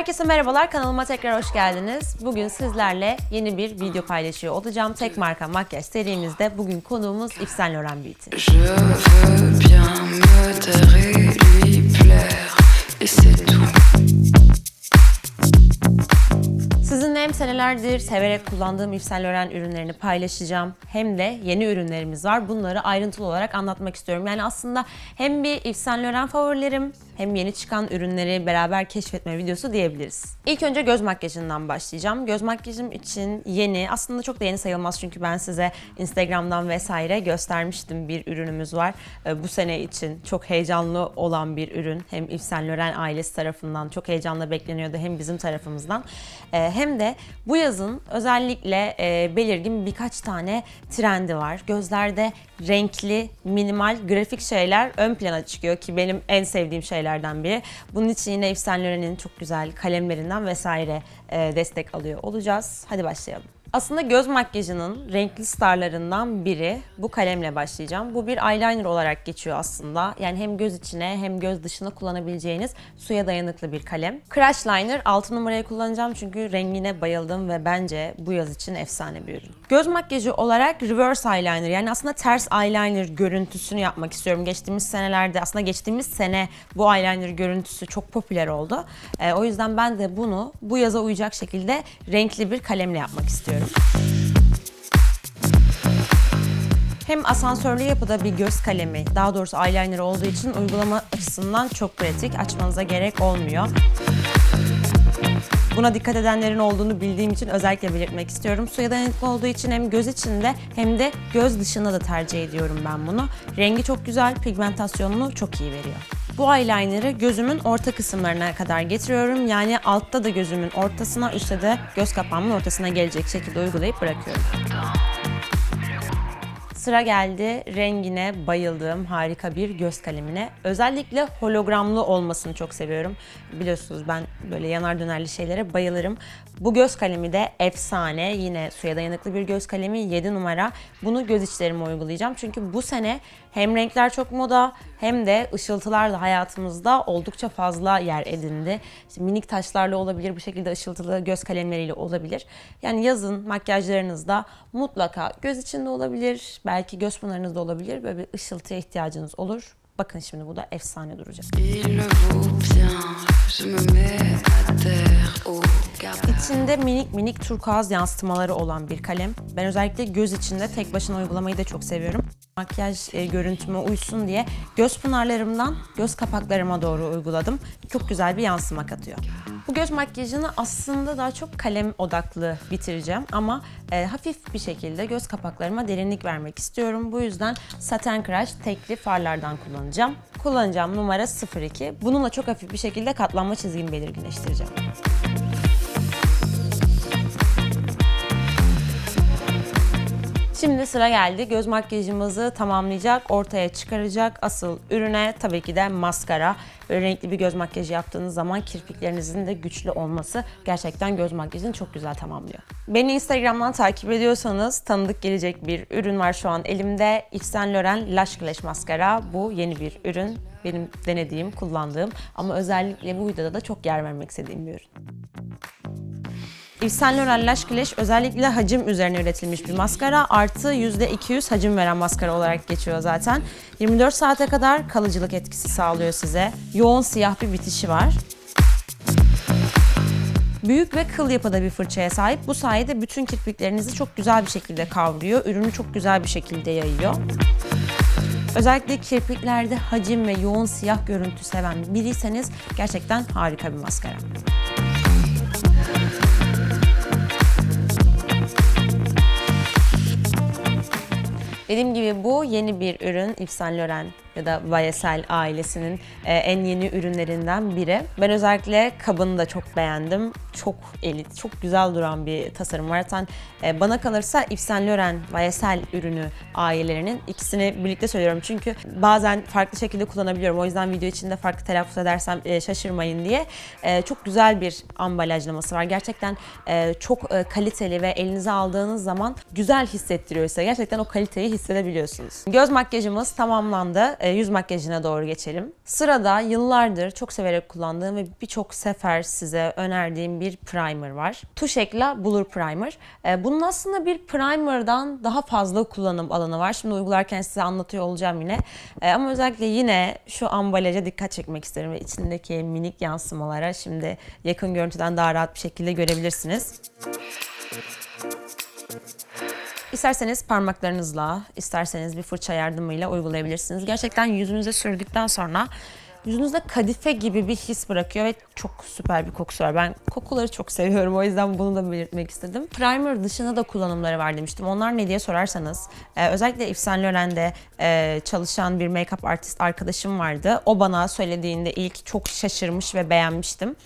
Herkese merhabalar, kanalıma tekrar hoş geldiniz. Bugün sizlerle yeni bir video paylaşıyor olacağım. Tek marka makyaj serimizde bugün konuğumuz Yves Saint Laurent Beauty. Je hem senelerdir severek kullandığım Yves Saint Laurent ürünlerini paylaşacağım. Hem de yeni ürünlerimiz var. Bunları ayrıntılı olarak anlatmak istiyorum. Yani aslında hem bir Yves Saint Laurent favorilerim hem yeni çıkan ürünleri beraber keşfetme videosu diyebiliriz. İlk önce göz makyajından başlayacağım. Göz makyajım için yeni, aslında çok da yeni sayılmaz çünkü ben size Instagram'dan vesaire göstermiştim bir ürünümüz var. Ee, Bu sene için çok heyecanlı olan bir ürün. Hem Yves Saint Laurent ailesi tarafından çok heyecanla bekleniyordu hem bizim tarafımızdan. Ee, Hem de bu yazın özellikle e, belirgin birkaç tane trendi var. Gözlerde renkli, minimal, grafik şeyler ön plana çıkıyor ki benim en sevdiğim şeylerden biri. Bunun için yine Yves Saint Laurent'in çok güzel kalemlerinden vesaire e, destek alıyor olacağız. Hadi başlayalım. Aslında göz makyajının renkli starlarından biri bu kalemle başlayacağım. Bu bir eyeliner olarak geçiyor aslında. Yani hem göz içine hem göz dışına kullanabileceğiniz suya dayanıklı bir kalem. Crash Liner 6 numarayı kullanacağım çünkü rengine bayıldım ve bence bu yaz için efsane bir ürün. Göz makyajı olarak reverse eyeliner yani aslında ters eyeliner görüntüsünü yapmak istiyorum. Geçtiğimiz senelerde aslında geçtiğimiz sene bu eyeliner görüntüsü çok popüler oldu. Ee, o yüzden ben de bunu bu yaza uyacak şekilde renkli bir kalemle yapmak istiyorum. Hem asansörlü yapıda bir göz kalemi, daha doğrusu eyeliner olduğu için uygulama açısından çok pratik. Açmanıza gerek olmuyor. Buna dikkat edenlerin olduğunu bildiğim için özellikle belirtmek istiyorum. Suya dayanıklı olduğu için hem göz içinde hem de göz dışında da tercih ediyorum ben bunu. Rengi çok güzel, pigmentasyonunu çok iyi veriyor. Bu eyeliner'ı gözümün orta kısımlarına kadar getiriyorum. Yani altta da gözümün ortasına, üstte de göz kapağımın ortasına gelecek şekilde uygulayıp bırakıyorum. Sıra geldi rengine bayıldığım harika bir göz kalemine. Özellikle hologramlı olmasını çok seviyorum. Biliyorsunuz ben böyle yanar dönerli şeylere bayılırım. Bu göz kalemi de efsane. Yine suya dayanıklı bir göz kalemi 7 numara. Bunu göz içlerime uygulayacağım. Çünkü bu sene hem renkler çok moda hem de ışıltılar da hayatımızda oldukça fazla yer edindi. İşte minik taşlarla olabilir, bu şekilde ışıltılı göz kalemleriyle olabilir. Yani yazın makyajlarınızda mutlaka göz içinde olabilir, belki göz pınarınızda olabilir. Böyle bir ışıltıya ihtiyacınız olur. Bakın şimdi bu da efsane duracak. İçinde minik minik turkuaz yansıtmaları olan bir kalem. Ben özellikle göz içinde tek başına uygulamayı da çok seviyorum. Makyaj e, görüntüme uysun diye göz pınarlarımdan göz kapaklarıma doğru uyguladım. Çok güzel bir yansıma katıyor. Bu göz makyajını aslında daha çok kalem odaklı bitireceğim ama e, hafif bir şekilde göz kapaklarıma derinlik vermek istiyorum. Bu yüzden Satin Crush tekli farlardan kullanacağım. Kullanacağım numara 02. Bununla çok hafif bir şekilde katlanma çizgimi belirginleştireceğim. Şimdi sıra geldi. Göz makyajımızı tamamlayacak, ortaya çıkaracak asıl ürüne tabii ki de maskara. Böyle renkli bir göz makyajı yaptığınız zaman kirpiklerinizin de güçlü olması gerçekten göz makyajını çok güzel tamamlıyor. Beni Instagram'dan takip ediyorsanız tanıdık gelecek bir ürün var şu an elimde. Yves Saint Laurent Lash Clash maskara. Bu yeni bir ürün. Benim denediğim, kullandığım ama özellikle bu videoda da çok yer vermek istediğim bir ürün. Yves Saint Laurent Lash Clash özellikle hacim üzerine üretilmiş bir maskara. Artı %200 hacim veren maskara olarak geçiyor zaten. 24 saate kadar kalıcılık etkisi sağlıyor size. Yoğun siyah bir bitişi var. Büyük ve kıl yapıda bir fırçaya sahip. Bu sayede bütün kirpiklerinizi çok güzel bir şekilde kavruyor. Ürünü çok güzel bir şekilde yayıyor. Özellikle kirpiklerde hacim ve yoğun siyah görüntü seven biriyseniz gerçekten harika bir maskara. Dediğim gibi bu yeni bir ürün Yves Saint Laurent ya da YSL ailesinin e, en yeni ürünlerinden biri. Ben özellikle kabını da çok beğendim. Çok elit, çok güzel duran bir tasarım var. Zaten e, bana kalırsa Yves Saint Laurent YSL ürünü ailelerinin ikisini birlikte söylüyorum. Çünkü bazen farklı şekilde kullanabiliyorum. O yüzden video içinde farklı telaffuz edersem e, şaşırmayın diye. Çok güzel bir ambalajlaması var. Gerçekten çok kaliteli ve elinize aldığınız zaman güzel hissettiriyor size. Gerçekten o kaliteyi hissedebiliyorsunuz. Göz makyajımız tamamlandı. E, yüz makyajına doğru geçelim. Sırada yıllardır çok severek kullandığım ve birçok sefer size önerdiğim bir primer var. Tuşek'la Blur Primer. E, bunun aslında bir primerdan daha fazla kullanım alanı var. Şimdi uygularken size anlatıyor olacağım yine. E, ama özellikle yine şu ambalaja dikkat çekmek isterim ve içindeki minik yansımalara şimdi yakın görüntüden daha rahat bir şekilde görebilirsiniz. İsterseniz parmaklarınızla, isterseniz bir fırça yardımıyla uygulayabilirsiniz. Gerçekten yüzünüze sürdükten sonra yüzünüzde kadife gibi bir his bırakıyor ve çok süper bir kokusu var. Ben kokuları çok seviyorum o yüzden bunu da belirtmek istedim. Primer dışında da kullanımları var demiştim. Onlar ne diye sorarsanız e, özellikle Yves Laurent'de e, çalışan bir make-up artist arkadaşım vardı. O bana söylediğinde ilk çok şaşırmış ve beğenmiştim.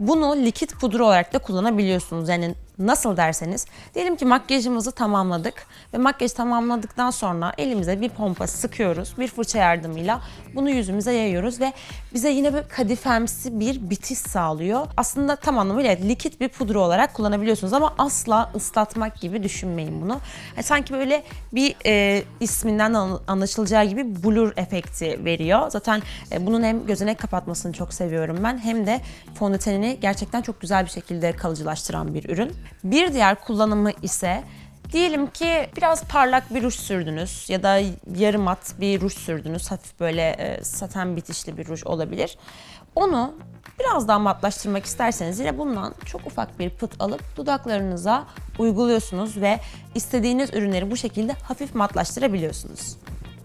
Bunu likit pudra olarak da kullanabiliyorsunuz. Yani nasıl derseniz diyelim ki makyajımızı tamamladık ve makyajı tamamladıktan sonra elimize bir pompa sıkıyoruz. Bir fırça yardımıyla bunu yüzümüze yayıyoruz ve bize yine bir kadifemsi bir bitiş sağlıyor. Aslında tam anlamıyla likit bir pudra olarak kullanabiliyorsunuz ama asla ıslatmak gibi düşünmeyin bunu. Yani sanki böyle bir e, isminden an- anlaşılacağı gibi blur efekti veriyor. Zaten e, bunun hem gözenek kapatmasını çok seviyorum ben hem de fondötenini gerçekten çok güzel bir şekilde kalıcılaştıran bir ürün. Bir diğer kullanımı ise Diyelim ki biraz parlak bir ruj sürdünüz ya da yarı mat bir ruj sürdünüz. Hafif böyle e, saten bitişli bir ruj olabilir. Onu biraz daha matlaştırmak isterseniz yine bundan çok ufak bir pıt alıp dudaklarınıza uyguluyorsunuz ve istediğiniz ürünleri bu şekilde hafif matlaştırabiliyorsunuz.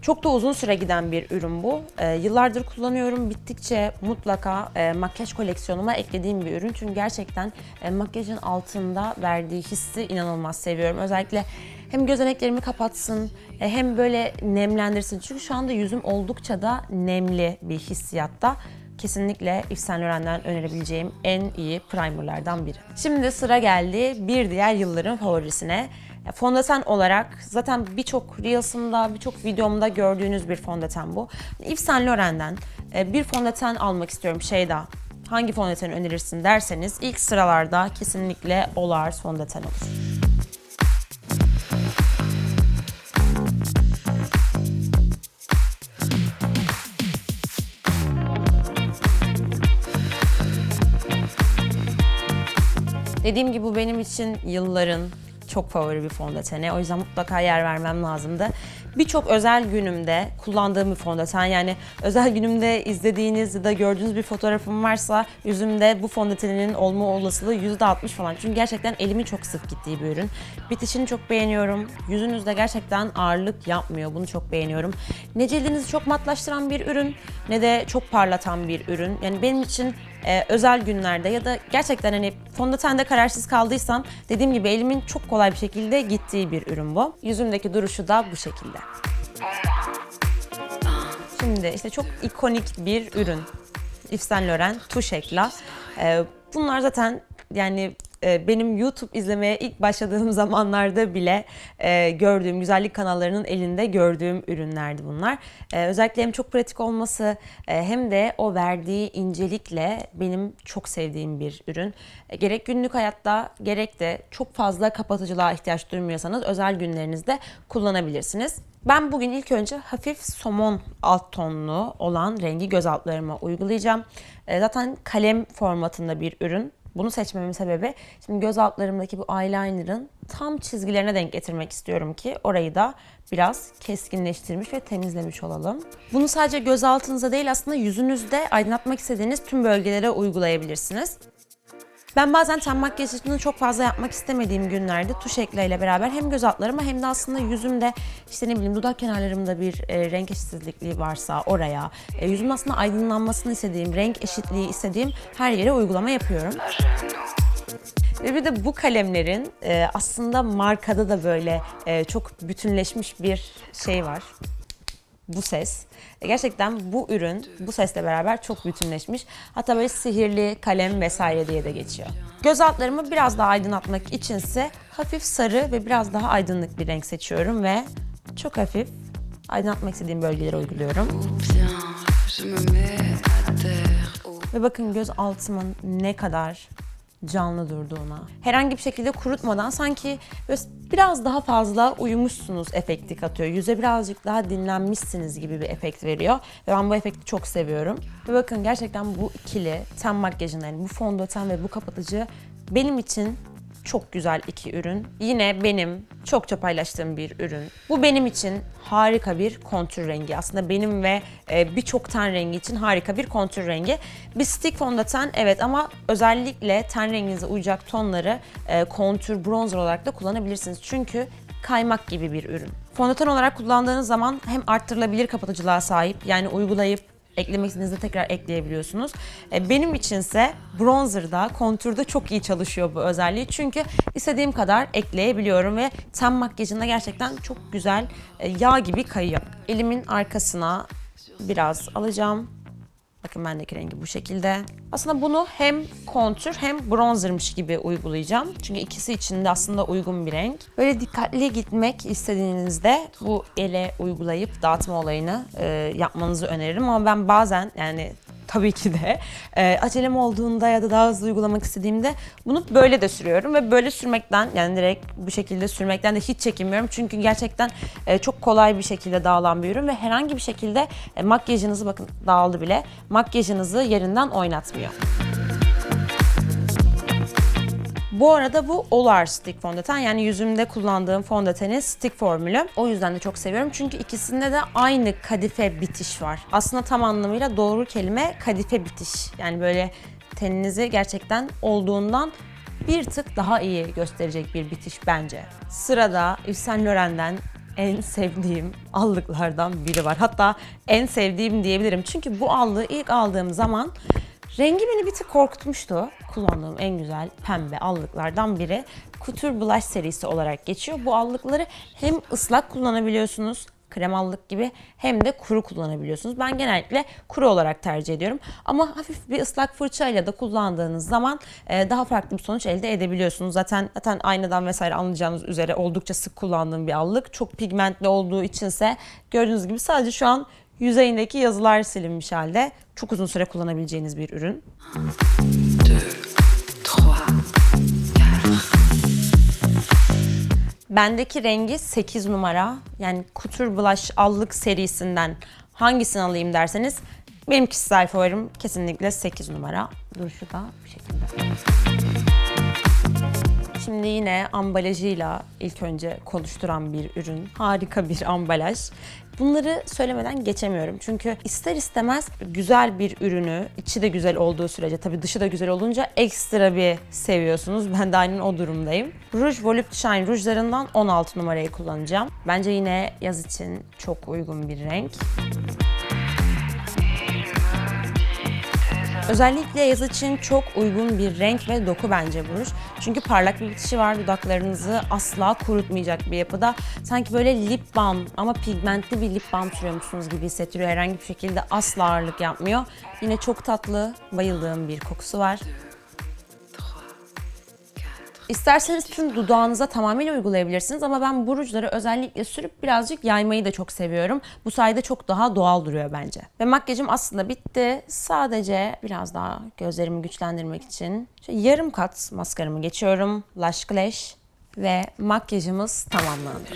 Çok da uzun süre giden bir ürün bu. Ee, yıllardır kullanıyorum. Bittikçe mutlaka e, makyaj koleksiyonuma eklediğim bir ürün. Çünkü gerçekten e, makyajın altında verdiği hissi inanılmaz seviyorum. Özellikle hem gözeneklerimi kapatsın e, hem böyle nemlendirsin. Çünkü şu anda yüzüm oldukça da nemli bir hissiyatta. Kesinlikle Yves Saint Laurent'den önerebileceğim en iyi primerlardan biri. Şimdi sıra geldi bir diğer yılların favorisine. Fondöten olarak zaten birçok Reels'ımda, birçok videomda gördüğünüz bir fondöten bu. Yves Saint Laurent'den e, bir fondöten almak istiyorum Şeyda. Hangi fondöteni önerirsin derseniz ilk sıralarda kesinlikle Olars fondöten olur. Dediğim gibi bu benim için yılların çok favori bir fondöteni. O yüzden mutlaka yer vermem lazımdı. Birçok özel günümde kullandığım bir fondöten. Yani özel günümde izlediğiniz ya da gördüğünüz bir fotoğrafım varsa yüzümde bu fondöteninin olma olasılığı %60 falan. Çünkü gerçekten elimin çok sık gittiği bir ürün. Bitişini çok beğeniyorum. Yüzünüzde gerçekten ağırlık yapmıyor. Bunu çok beğeniyorum. Ne cildinizi çok matlaştıran bir ürün ne de çok parlatan bir ürün. Yani benim için e, özel günlerde ya da gerçekten hani fondötende kararsız kaldıysam dediğim gibi elimin çok kolay bir şekilde gittiği bir ürün bu. Yüzümdeki duruşu da bu şekilde. Şimdi işte çok ikonik bir ürün. Yves Saint Laurent Tuşek'la. Ee, bunlar zaten yani benim YouTube izlemeye ilk başladığım zamanlarda bile e, gördüğüm güzellik kanallarının elinde gördüğüm ürünlerdi bunlar. E, özellikle hem çok pratik olması e, hem de o verdiği incelikle benim çok sevdiğim bir ürün. E, gerek günlük hayatta gerek de çok fazla kapatıcılığa ihtiyaç duymuyorsanız özel günlerinizde kullanabilirsiniz. Ben bugün ilk önce hafif somon alt tonlu olan rengi göz altlarıma uygulayacağım. Zaten kalem formatında bir ürün. Bunu seçmemin sebebi şimdi göz altlarımdaki bu eyeliner'ın tam çizgilerine denk getirmek istiyorum ki orayı da biraz keskinleştirmiş ve temizlemiş olalım. Bunu sadece göz altınıza değil aslında yüzünüzde aydınlatmak istediğiniz tüm bölgelere uygulayabilirsiniz. Ben bazen ten makyajını çok fazla yapmak istemediğim günlerde tuş ekleyle beraber hem göz altlarıma hem de aslında yüzümde işte ne bileyim dudak kenarlarımda bir e, renk eşitsizlikliği varsa oraya, e, yüzümün aslında aydınlanmasını istediğim, renk eşitliği istediğim her yere uygulama yapıyorum. Ve bir de bu kalemlerin e, aslında markada da böyle e, çok bütünleşmiş bir şey var. Bu ses. E, gerçekten bu ürün bu sesle beraber çok bütünleşmiş. Hatta böyle sihirli kalem vesaire diye de geçiyor. Göz altlarımı biraz daha aydınlatmak içinse hafif sarı ve biraz daha aydınlık bir renk seçiyorum ve çok hafif aydınlatmak istediğim bölgelere uyguluyorum. Ve bakın göz altımın ne kadar canlı durduğuna. Herhangi bir şekilde kurutmadan sanki böyle biraz daha fazla uyumuşsunuz efekti katıyor. Yüze birazcık daha dinlenmişsiniz gibi bir efekt veriyor. Ve ben bu efekti çok seviyorum. Ve bakın gerçekten bu ikili ten makyajın yani bu fondöten ve bu kapatıcı benim için çok güzel iki ürün. Yine benim çokça paylaştığım bir ürün. Bu benim için harika bir kontür rengi. Aslında benim ve e, birçok ten rengi için harika bir kontür rengi. Bir stick fondöten evet ama özellikle ten renginize uyacak tonları e, kontür bronzer olarak da kullanabilirsiniz. Çünkü kaymak gibi bir ürün. Fondöten olarak kullandığınız zaman hem arttırılabilir kapatıcılığa sahip yani uygulayıp eklemek istediğinizde tekrar ekleyebiliyorsunuz. E, Benim içinse bronzer'da, kontürde çok iyi çalışıyor bu özelliği. Çünkü istediğim kadar ekleyebiliyorum ve ten makyajında gerçekten çok güzel e, yağ gibi kayıyor. Elimin arkasına biraz alacağım. Bakın bendeki rengi bu şekilde. Aslında bunu hem kontür hem bronzermış gibi uygulayacağım. Çünkü ikisi için de aslında uygun bir renk. Böyle dikkatli gitmek istediğinizde bu ele uygulayıp dağıtma olayını e, yapmanızı öneririm. Ama ben bazen yani tabii ki de e, acelem olduğunda ya da daha hızlı uygulamak istediğimde bunu böyle de sürüyorum ve böyle sürmekten yani direkt bu şekilde sürmekten de hiç çekinmiyorum çünkü gerçekten e, çok kolay bir şekilde dağılan bir ürün ve herhangi bir şekilde e, makyajınızı bakın dağıldı bile makyajınızı yerinden oynatmıyor. Bu arada bu Olar Stick fondöten yani yüzümde kullandığım fondötenin stick formülü. O yüzden de çok seviyorum çünkü ikisinde de aynı kadife bitiş var. Aslında tam anlamıyla doğru kelime kadife bitiş. Yani böyle teninizi gerçekten olduğundan bir tık daha iyi gösterecek bir bitiş bence. Sırada Yves Saint Laurent'den en sevdiğim allıklardan biri var. Hatta en sevdiğim diyebilirim. Çünkü bu allığı ilk aldığım zaman Rengi beni bir tık korkutmuştu. Kullandığım en güzel pembe allıklardan biri. Couture Blush serisi olarak geçiyor. Bu allıkları hem ıslak kullanabiliyorsunuz krem allık gibi hem de kuru kullanabiliyorsunuz. Ben genellikle kuru olarak tercih ediyorum. Ama hafif bir ıslak fırçayla da kullandığınız zaman e, daha farklı bir sonuç elde edebiliyorsunuz. Zaten zaten aynadan vesaire anlayacağınız üzere oldukça sık kullandığım bir allık. Çok pigmentli olduğu içinse gördüğünüz gibi sadece şu an yüzeyindeki yazılar silinmiş halde. Çok uzun süre kullanabileceğiniz bir ürün. Bendeki rengi 8 numara. Yani Couture Blush allık serisinden hangisini alayım derseniz benim kişisel favorim kesinlikle 8 numara. Duruşu da bu şekilde. Şimdi yine ambalajıyla ilk önce konuşturan bir ürün. Harika bir ambalaj. Bunları söylemeden geçemiyorum. Çünkü ister istemez güzel bir ürünü, içi de güzel olduğu sürece, tabii dışı da güzel olunca ekstra bir seviyorsunuz. Ben de aynen o durumdayım. Rouge Volupte Shine rujlarından 16 numarayı kullanacağım. Bence yine yaz için çok uygun bir renk. Özellikle yaz için çok uygun bir renk ve doku bence bu ruj. Çünkü parlak bir bitişi var. Dudaklarınızı asla kurutmayacak bir yapıda. Sanki böyle lip balm ama pigmentli bir lip balm sürüyormuşsunuz gibi hissettiriyor. Herhangi bir şekilde asla ağırlık yapmıyor. Yine çok tatlı, bayıldığım bir kokusu var. İsterseniz tüm dudağınıza tamamıyla uygulayabilirsiniz ama ben bu rujları özellikle sürüp birazcık yaymayı da çok seviyorum. Bu sayede çok daha doğal duruyor bence. Ve makyajım aslında bitti. Sadece biraz daha gözlerimi güçlendirmek için şöyle yarım kat maskaramı geçiyorum. Lash Glash ve makyajımız tamamlandı.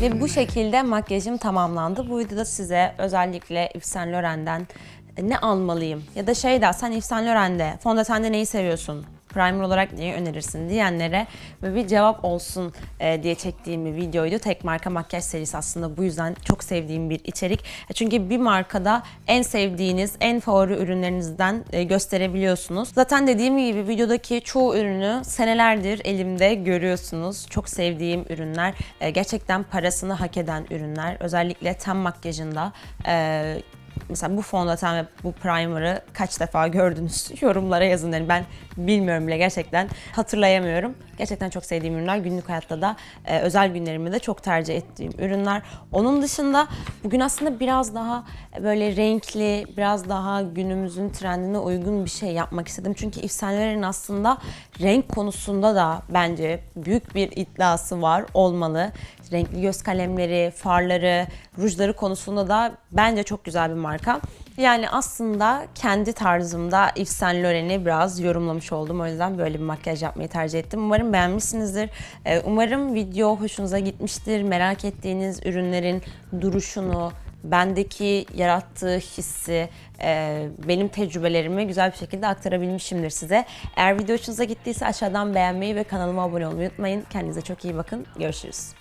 Ve bu şekilde makyajım tamamlandı. Bu videoda size özellikle Yves Saint Laurent'den ne almalıyım ya da şey de sen Yves Saint Laurent'de fondötende neyi seviyorsun? Primer olarak neyi önerirsin diyenlere ve bir cevap olsun e, diye çektiğim bir videoydu. Tek marka makyaj serisi aslında bu yüzden çok sevdiğim bir içerik. E, Çünkü bir markada en sevdiğiniz, en favori ürünlerinizden e, gösterebiliyorsunuz. Zaten dediğim gibi videodaki çoğu ürünü senelerdir elimde görüyorsunuz. Çok sevdiğim ürünler. Gerçekten parasını hak eden ürünler. Özellikle ten makyajında mesela bu fondöten ve bu primer'ı kaç defa gördünüz yorumlara yazın. Yani ben bilmiyorum bile gerçekten hatırlayamıyorum. Gerçekten çok sevdiğim ürünler. Günlük hayatta da e, özel günlerimde de çok tercih ettiğim ürünler. Onun dışında bugün aslında biraz daha böyle renkli, biraz daha günümüzün trendine uygun bir şey yapmak istedim. Çünkü Laurent'in aslında renk konusunda da bence büyük bir iddiası var olmalı. Renkli göz kalemleri, farları, rujları konusunda da bence çok güzel bir marka. Yani aslında kendi tarzımda Yves Saint Laurent'i biraz yorumlamış oldum. O yüzden böyle bir makyaj yapmayı tercih ettim. Umarım beğenmişsinizdir. Ee, Umarım video hoşunuza gitmiştir. Merak ettiğiniz ürünlerin duruşunu, bendeki yarattığı hissi, e, benim tecrübelerimi güzel bir şekilde aktarabilmişimdir size. Eğer video hoşunuza gittiyse aşağıdan beğenmeyi ve kanalıma abone olmayı unutmayın. Kendinize çok iyi bakın. Görüşürüz.